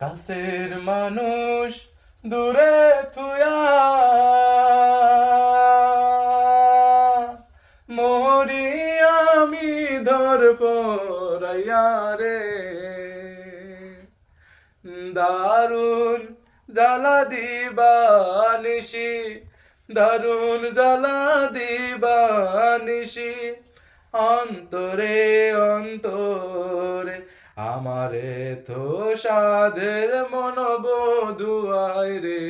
কাছের মানুষ দূরে থুয়া মরি আমি ধর রে। দারুণ জ্বালা দিবা নিশি দারুণ জ্বালা দিবা নিশি। অন্তরে অন্তরে আমারে তো সাধের মন বধুয়াই রে,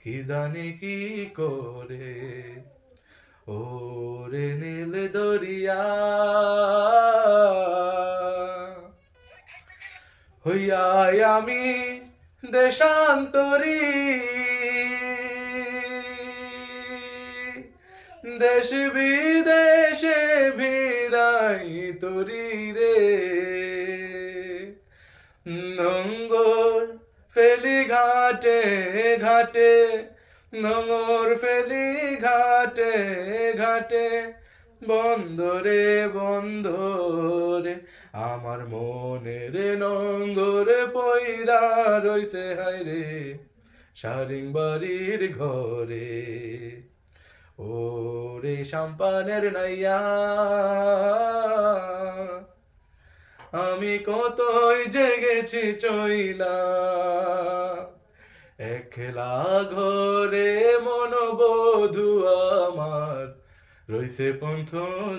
কি জানি কি করে? ওরে নীল দরিয়া, হইয়াই আমি দেশান্তরী। দেশ বিদেশে ভিড়াই তরি রে। নঙ্গর ফেলি ঘাটে ঘাটে নঙ্গর ফেলি ঘাটে ঘাটে, বন্দরে বন্দরে, আমার মনের নঙ্গরে পইরা রইছে, হায় রে, সারিং বাড়ির ঘরে। ও রে সাম্পানের নাইয়া আমি কতই জেগেছি চইলা। একলা ঘরে মনোবধু আমার রইছে পন্থ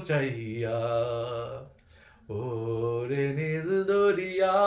চাইয়া ওরে নীল দরিয়া।